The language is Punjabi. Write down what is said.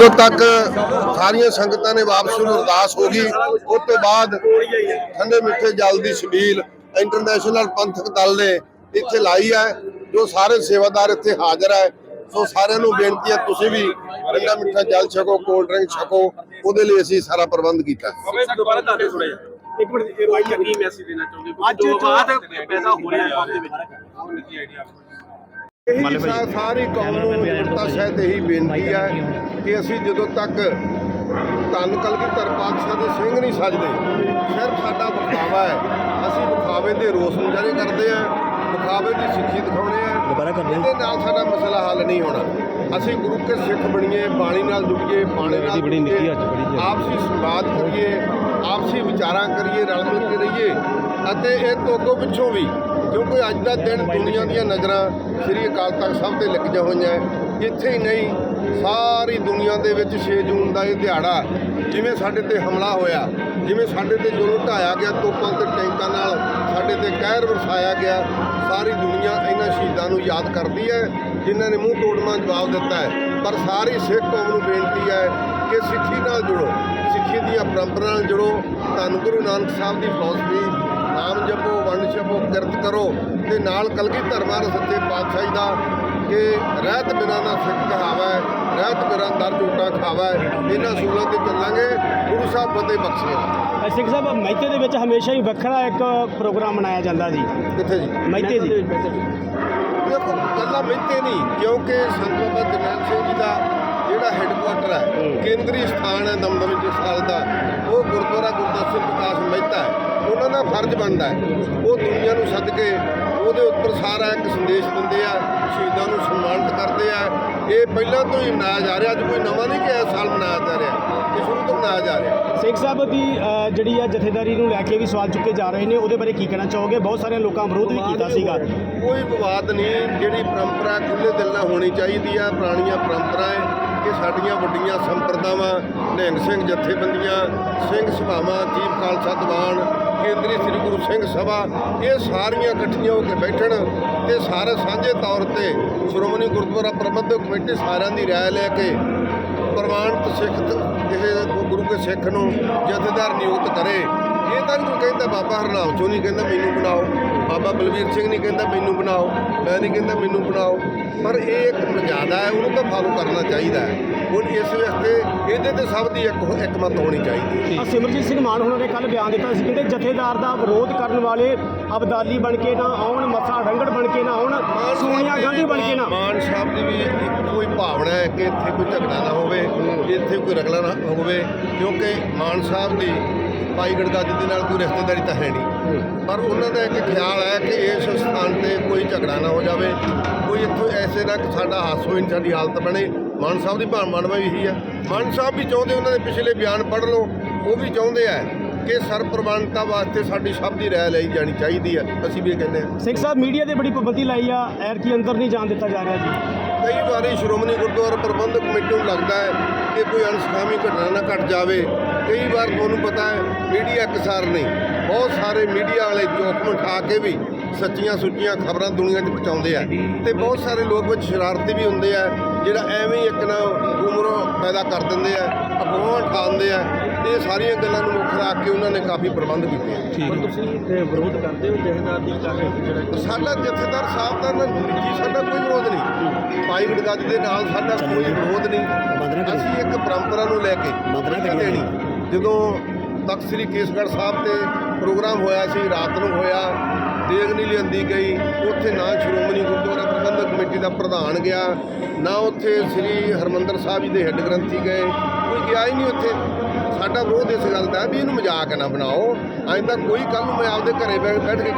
ਜਦੋਂ ਤੱਕ ਸਾਰੀਆਂ ਸੰਗਤਾਂ ਨੇ ਵਾਪਸੀ ਨੂੰ ਅਰਦਾਸ ਹੋ ਗਈ ਉਸ ਤੋਂ ਬਾਅਦ ਠੰਡੇ ਮਿੱਠੇ ਜਲ ਦੀ ਛਬੀਲ ਇੰਟਰਨੈਸ਼ਨਲ ਪੰਥਕ ਦਲ ਨੇ ਇੱਥੇ ਲਾਈ ਹੈ ਜੋ ਸਾਰੇ ਸੇਵਾਦਾਰ ਇੱਥੇ ਹਾਜ਼ਰ ਹੈ। ਸੋ ਸਾਰਿਆਂ ਨੂੰ ਬੇਨਤੀ ਹੈ ਤੁਸੀਂ ਵੀ ਠੰਡਾ ਮਿੱਠਾ ਜਲ ਛਕੋ ਕੋਲਡ ਡਰਿੰਕ ਛਕੋ ਉਹਦੇ ਲਈ ਅਸੀਂ ਸਾਰਾ ਪ੍ਰਬੰਧ ਕੀਤਾ। ਹੈ। ਅਬੇ ਦੁਬਾਰਾ ਦੱਸ ਦਿਓ ਥੋੜਾ ਜਿਹਾ ਇੱਕ ਮਿੰਟ ਇਹ ਭਾਈ ਚੰਗੀ ਮੈਸੇਜ ਦੇਣਾ ਚਾਹੁੰਦੇ ਅੱਜ ਜੋ ਬਾਅਦ ਪੈਦਾ ਹੋ ਰਿਹਾ ਹੈ ਆਪ ਦੇ ਵਿੱਚ। ਇਹੀ ਸਾਰੀ ਕੌਮ ਨੂੰ ਨਿਮਰਤਾ ਸਹਿਤ ਇਹੀ ਬੇਨਤੀ ਹੈ ਕਿ ਅਸੀਂ ਜਦੋਂ ਤੱਕ ਧੰਨ ਕਲਗੀਧਰ ਪਾਤਸ਼ਾਹ ਦੇ ਸਿੰਘ ਨਹੀਂ ਸਜਦੇ ਸਿਰਫ ਸਾਡਾ ਵਿਖਾਵਾ ਹੈ। ਅਸੀਂ ਵਿਖਾਵੇ ਦੇ ਰੋਸ ਮੁਜ਼ਾਹਰੇ ਕਰਦੇ ਹਾਂ ਵਿਖਾਵੇ ਦੀ ਸਿੱਖੀ ਦਿਖਾਉਣੇ ਆ ਦੁਬਾਰਾ ਕਰ ਦਿਓ। ਇਹਦੇ ਨਾਲ ਸਾਡਾ ਮਸਲਾ ਹੱਲ ਨਹੀਂ ਹੋਣਾ। ਅਸੀਂ ਗੁਰੂ ਕੇ ਸਿੱਖ ਬਣੀਏ ਬਾਣੀ ਨਾਲ ਜੁੜੀਏ ਬਾਣੀ ਨਾਲ ਬੜੀ ਨਿੱਕੀ ਜੁੜੀਏ, ਅੱਜ ਬੜੀ ਜੀ। ਆਪਸੀ ਸੰਵਾਦ ਕਰੀਏ ਆਪਸੀ ਵਿਚਾਰਾਂ ਕਰੀਏ, ਰਲ ਮਿਲ ਕੇ ਰਹੀਏ ਅਤੇ ਇਹ ਤੋਂ ਪਿੱਛੋਂ ਵੀ ਕਿਉਂਕਿ ਅੱਜ ਦਾ ਦਿਨ ਦੁਨੀਆ ਦੀਆਂ ਨਜ਼ਰਾਂ ਸ੍ਰੀ ਅਕਾਲ ਤਖਤ ਸਾਹਿਬ ਤੇ ਲੱਗੀਆਂ ਹੋਈਆਂ ਹੈ। ਇੱਥੇ ਹੀ ਨਹੀਂ, ਸਾਰੀ ਦੁਨੀਆ ਦੇ ਵਿੱਚ 6 ਜੂਨ ਦਾ ਇਹ ਦਿਹਾੜਾ, ਜਿਵੇਂ ਸਾਡੇ ਤੇ ਹਮਲਾ ਹੋਇਆ, ਜਿਵੇਂ ਸਾਡੇ ਤੇ ਜ਼ੁਲਮ ਢਾਇਆ ਗਿਆ, ਤੋਪਾਂ ਤੇ ਟੈਂਕਾਂ ਨਾਲ ਸਾਡੇ ਤੇ ਕਹਿਰ ਵਰਸਾਇਆ ਗਿਆ, ਸਾਰੀ ਦੁਨੀਆ ਇਹਨਾਂ ਸ਼ਹੀਦਾਂ ਨੂੰ ਯਾਦ ਕਰਦੀ ਹੈ, ਜਿਨ੍ਹਾਂ ਨੇ ਮੂੰਹ ਤੋੜਵਾਂ ਜਵਾਬ ਦਿੱਤਾ ਹੈ ਪਰ ਸਾਰੀ ਸਿੱਖ ਕੌਮ ਨੂੰ ਬੇਨਤੀ ਹੈ ਕਿ ਸਿੱਖੀ ਨਾਲ ਜੁੜੋ। ਸਿੱਖੀ ਦੀਆਂ ਪਰੰਪਰਾ ਨਾਲ ਜੁੜੋ। ਧੰਨ ਗੁਰੂ ਨਾਨਕ ਸਾਹਿਬ ਦੀ ਫਿਲਾਸਫੀ ਨਾਮ ਜਪੋ ਵੰਡ ਛਪੋ ਕਿਰਤ ਕਰੋ ਤੇ ਨਾਲ ਕਲਗੀ ਧਰਮਾਂ ਸੱਚੇ ਪਾਤਸ਼ਾਹੀ ਦਾ ਕਿ ਰਹਿਤ ਬਿਨਾਂ ਦਾ ਸਿੱਖ ਕਹਾਵਾ ਰਹਿਤ ਬਿਨਾਂ ਦਰ ਝੂਟਾ ਖਾਵਾ। ਇਹਨਾਂ ਸੂਲਾਂ ਤੇ ਚੱਲਾਂਗੇ। ਗੁਰੂ ਸਾਹਿਬ ਬੰਦੇ ਬਖਸ਼ੇ ਸਿੰਘ ਸਾਹਿਬ ਮਹਿਤੇ ਦੇ ਵਿੱਚ ਹਮੇਸ਼ਾ ਹੀ ਵੱਖਰਾ ਇੱਕ ਪ੍ਰੋਗਰਾਮ ਮਨਾਇਆ ਜਾਂਦਾ ਜੀ। ਕਿੱਥੇ ਜੀ? ਮਹਿਤੇ ਜੀ। ਦੇਖੋ ਕੱਲਾ ਮਿੱਤੇ ਨਹੀਂ ਕਿਉਂਕਿ ਸੰਤ ਬਾਬਾ ਜਰਨੈਲ ਸਿੰਘ ਜੀ ਦਾ ਜਿਹੜਾ ਹੈੱਡਕੁਆਟਰ ਹੈ ਕੇਂਦਰੀ ਸਥਾਨ ਹੈ ਦਮਦਮੀ ਜਸਾਲ ਦਾ ਉਹ ਗੁਰਦੁਆਰਾ ਗੁਰਦਰਸ਼ਨ ਪ੍ਰਕਾਸ਼ ਮਹਿਤਾ ਹੈ। ਉਹਨਾਂ ਦਾ ਫਰਜ਼ ਬਣਦਾ ਹੈ ਉਹ ਦੁਨੀਆ ਨੂੰ ਸੱਦ ਕੇ ਉਹਦੇ ਉੱਪਰ ਸਾਰਾ ਇੱਕ ਸੰਦੇਸ਼ ਦਿੰਦੇ ਆ ਸ਼ਹੀਦਾਂ ਨੂੰ ਸਨਮਾਨਿਤ ਕਰਦੇ ਆ। ਇਹ ਪਹਿਲਾਂ ਤੋਂ ਹੀ ਮਨਾਇਆ ਜਾ ਰਿਹਾ ਅੱਜ ਕੋਈ ਨਵਾਂ ਨਹੀਂ ਕਿ ਇਸ ਸਾਲ ਮਨਾਇਆ ਜਾ ਰਿਹਾ ਇਹ ਸ਼ੁਰੂ ਤੋਂ ਮਨਾਇਆ ਜਾ ਰਿਹਾ। ਸਿੰਘ ਸਾਹਿਬ ਦੀ ਜਿਹੜੀ ਆ ਜਥੇਦਾਰੀ ਨੂੰ ਲੈ ਕੇ ਵੀ ਸਵਾਲ ਚੁੱਕੇ ਜਾ ਰਹੇ ਨੇ ਉਹਦੇ ਬਾਰੇ ਕੀ ਕਹਿਣਾ ਚਾਹੋਗੇ? ਬਹੁਤ ਸਾਰੇ ਲੋਕਾਂ ਵਿਰੋਧ ਵੀ ਕੀਤਾ ਸੀਗਾ। ਕੋਈ ਵਿਵਾਦ ਨਹੀਂ ਜਿਹੜੀ ਪਰੰਪਰਾ ਖੁੱਲੇ ਦਿਲ ਨਾਲ ਹੋਣੀ ਚਾਹੀਦੀ ਆ ਪੁਰਾਣੀਆਂ ਪਰੰਪਰਾ ਹੈ ਕਿ ਸਾਡੀਆਂ ਵੱਡੀਆਂ ਸੰਪਰਦਾਵਾਂ ਨਿਹੰਗ ਸਿੰਘ ਜਥੇਬੰਦੀਆਂ, ਸਿੰਘ ਸਭਾਵਾਂ ਜੀਵ ਖਾਲਸਾ ਦੀਵਾਨ, ਕੇਂਦਰੀ ਸ੍ਰੀ ਗੁਰੂ ਸਿੰਘ ਸਭਾ, ਇਹ ਸਾਰੀਆਂ ਇਕੱਠੀਆਂ ਹੋ ਕੇ ਬੈਠਣ ਤੇ ਸਾਰੇ ਸਾਂਝੇ ਤੌਰ ਤੇ ਸ਼੍ਰੋਮਣੀ ਗੁਰਦੁਆਰਾ ਪ੍ਰਬੰਧਕ ਕਮੇਟੀ ਸਾਰਿਆਂ ਦੀ ਰਾਏ ਲੈ ਕੇ ਪ੍ਰਮਾਣਿਤ ਸਿੱਖ ਕਿਸੇ ਗੁਰੂ ਕੇ ਸਿੱਖ ਨੂੰ ਜਥੇਦਾਰ ਨਿਯੁਕਤ ਕਰੇ। ਇਹ ਤਾਂ ਨਹੀਂ ਕੋਈ ਕਹਿੰਦਾ, ਬਾਬਾ ਹਰਨਾਮ ਚੋਂ ਨਹੀਂ ਕਹਿੰਦਾ, ਮੈਨੂੰ ਬਣਾਓ ਬਾਬਾ ਬਲਵੀਰ ਸਿੰਘ ਨਹੀਂ ਕਹਿੰਦਾ ਮੈਨੂੰ ਬਣਾਓ ਮੈਂ ਨਹੀਂ ਕਹਿੰਦਾ ਮੈਨੂੰ ਬਣਾਓ ਪਰ ਇਹ ਇੱਕ ਮਰਜ਼ਾਦਾ ਹੈ ਉਹਨੂੰ ਤਾਂ ਫਾਲੋ ਕਰਨਾ ਚਾਹੀਦਾ ਹੈ। ਹੁਣ ਇਸ ਵਾਸਤੇ ਇਹਦੇ ਤੇ ਸਭ ਦੀ ਇੱਕ ਇੱਕ ਮਤ ਹੋਣੀ ਚਾਹੀਦੀ ਹੈ। ਸਿਮਰਜੀਤ ਸਿੰਘ ਮਾਨ ਹੋਣਾ ਨੇ ਕੱਲ ਬਿਆਨ ਦਿੱਤਾ ਸੀ ਕਹਿੰਦੇ ਜਥੇਦਾਰ ਦਾ ਵਿਰੋਧ ਕਰਨ ਵਾਲੇ ਅਬਦਾਲੀ ਬਣ ਕੇ ਨਾ ਆਉਣ ਮੱਥਾ ਡੰਗੜ ਬਣ ਕੇ ਨਾ ਆਉਣ ਸੋਨੀਆ ਗਾਂਧੀ ਬਣ ਕੇ ਨਾ। ਮਾਨ ਸਾਹਿਬ ਦੀ ਵੀ ਇੱਕੋ ਹੀ ਭਾਵਨਾ ਹੈ ਕਿ ਇੱਥੇ ਕੋਈ ਝਗੜਾ ਨਾ ਹੋਵੇ ਇੱਥੇ ਕੋਈ ਰਗੜਾ ਨਾ ਹੋਵੇ ਕਿਉਂਕਿ ਮਾਨ ਸਾਹਿਬ ਦੀ ਭਾਈ ਗੜਗੱਜ ਦੇ ਨਾਲ ਕੋਈ ਰਿਸ਼ਤੇਦਾਰੀ ਤਾਂ ਹੈ ਨਹੀਂ। ਪਰ ਉਹਨਾਂ ਦਾ ਇੱਕ ਖਿਆਲ ਹੈ ਕਿ ਇਸ ਸਥਾਨ ਤੇ ਕੋਈ ਝਗੜਾ ਨਾ ਹੋ ਜਾਵੇ। ਕੋਈ ਇੱਥੋਂ ਐਸੇ ਨਾ ਕਿ ਸਾਡਾ ਹਾਸ ਹੋਈ ਸਾਡੀ ਹਾਲਤ ਬਣੇ। ਮਾਨ ਸਾਹਿਬ ਦੀ ਭਾਵਨਾ ਵੀ ਇਹੀ ਹੈ। ਮਾਨ ਸਾਹਿਬ ਵੀ ਚਾਹੁੰਦੇ ਉਹਨਾਂ ਦੇ ਪਿਛਲੇ ਬਿਆਨ ਪੜ੍ਹ ਲਓ। ਉਹ ਵੀ ਚਾਹੁੰਦੇ ਆ ਕਿ ਸਰਪ੍ਰਵਾਨਤਾ ਵਾਸਤੇ ਸਾਡੀ ਸਭ ਦੀ ਰਾਏ ਲਈ ਜਾਣੀ ਚਾਹੀਦੀ ਹੈ। ਅਸੀਂ ਵੀ ਇਹ ਕਹਿੰਦੇ ਹਾਂ। ਸਿੰਘ ਸਾਹਿਬ, ਮੀਡੀਆ ਤੇ ਬੜੀ ਪਾਬੰਦੀ ਲਾਈ ਆ। ਐਰ ਕੀ ਅੰਦਰ ਨਹੀਂ ਜਾਣ ਦਿੱਤਾ ਜਾ ਰਿਹਾ ਜੀ। ਕਈ ਵਾਰੀ ਸ਼੍ਰੋਮਣੀ ਗੁਰਦੁਆਰਾ ਪ੍ਰਬੰਧਕ ਕਮੇਟੀ ਨੂੰ ਲੱਗਦਾ ਹੈ ਕਿ ਕੋਈ ਅਨਸਖਾਮੀ ਘਟਨਾ ਨਾ ਘਟ ਜਾਵੇ। ਕਈ ਵਾਰ ਤੁਹਾਨੂੰ ਪਤਾ ਹੈ, ਮੀਡੀਆ ਕਿਸਾਰ ਨਹੀਂ। ਬਹੁਤ ਸਾਰੇ ਮੀਡੀਆ ਵਾਲੇ ਜੋਖਮ ਉਠਾ ਕੇ ਵੀ ਸੱਚੀਆਂ ਸੁੱਚੀਆਂ ਖਬਰਾਂ ਦੁਨੀਆ 'ਚ ਪਹੁੰਚਾਉਂਦੇ ਆ। ਤੇ ਬਹੁਤ ਸਾਰੇ ਲੋਕ ਵਿੱਚ ਸ਼ਰਾਰਤੀ ਵੀ ਹੁੰਦੇ ਆ, ਜਿਹੜਾ ਐਵੇਂ ਇੱਕ ਨਾ ਗੁੰਮਰਾਹ ਪੈਦਾ ਕਰ ਦਿੰਦੇ ਆ, ਅਫਵਾਹਾਂ ਉਠਾਉਂਦੇ ਆ। ਇਹ ਸਾਰੀਆਂ ਗੱਲਾਂ ਨੂੰ ਮੁੱਖ ਰੱਖ ਕੇ ਉਹਨਾਂ ਨੇ ਕਾਫੀ ਪ੍ਰਬੰਧ ਕੀਤੇ ਆ। ਪਰ ਤੁਸੀਂ ਵਿਰੋਧ ਕਰਦੇ ਹੋ ਜਥੇਦਾਰ ਦੀ ਕਾਰਵਾਈ ਜਿਹੜਾ ਸਾਡਾ ਜਥੇਦਾਰ ਸਾਹਿਬ ਦਾ ਨਾ ਨਿੱਜੀ ਸਾਡਾ ਕੋਈ ਵਿਰੋਧ ਨਹੀਂ। ਭਾਈ ਗੜਗੱਜ ਦੇ ਨਾਲ ਸਾਡਾ ਕੋਈ ਵਿਰੋਧ ਨਹੀਂ। ਅਸੀਂ ਇੱਕ ਪਰੰਪਰਾ ਨੂੰ ਲੈ ਕੇ ਨਹੀਂ ਦੇਣੀ ਜਦੋਂ ਤਖਤ ਸ੍ਰੀ ਕੇਸਗੜ੍ਹ ਸਾਹਿਬ ਤੇ ਪ੍ਰੋਗਰਾਮ ਹੋਇਆ ਸੀ ਰਾਤ ਨੂੰ ਹੋਇਆ ਦੇਗ ਨਹੀਂ ਲਿਆਂਦੀ ਗਈ ਉੱਥੇ ਨਾ ਸ਼੍ਰੋਮਣੀ ਗੁਰਦੁਆਰਾ ਪ੍ਰਬੰਧਕ ਕਮੇਟੀ ਦਾ ਪ੍ਰਧਾਨ ਗਿਆ ਨਾ ਉੱਥੇ ਸ੍ਰੀ ਹਰਮੰਦਰ ਸਾਹਿਬ ਜੀ ਦੇ ਹੈੱਡ ਗ੍ਰੰਥੀ ਗਏ ਕੋਈ ਗਿਆ ਹੀ ਨਹੀਂ ਉੱਥੇ। ਸਾਡਾ ਵਿਰੋਧ ਇਸ ਗੱਲ ਦਾ ਵੀ ਇਹਨੂੰ ਮਜ਼ਾਕ ਨਾ ਬਣਾਓ। ਅੱਜ ਤੱਕ ਕੋਈ ਕੱਲ ਨੂੰ ਮੈਂ ਆਪਦੇ ਘਰੇ ਬੈ- ਬੈਠ ਕੇ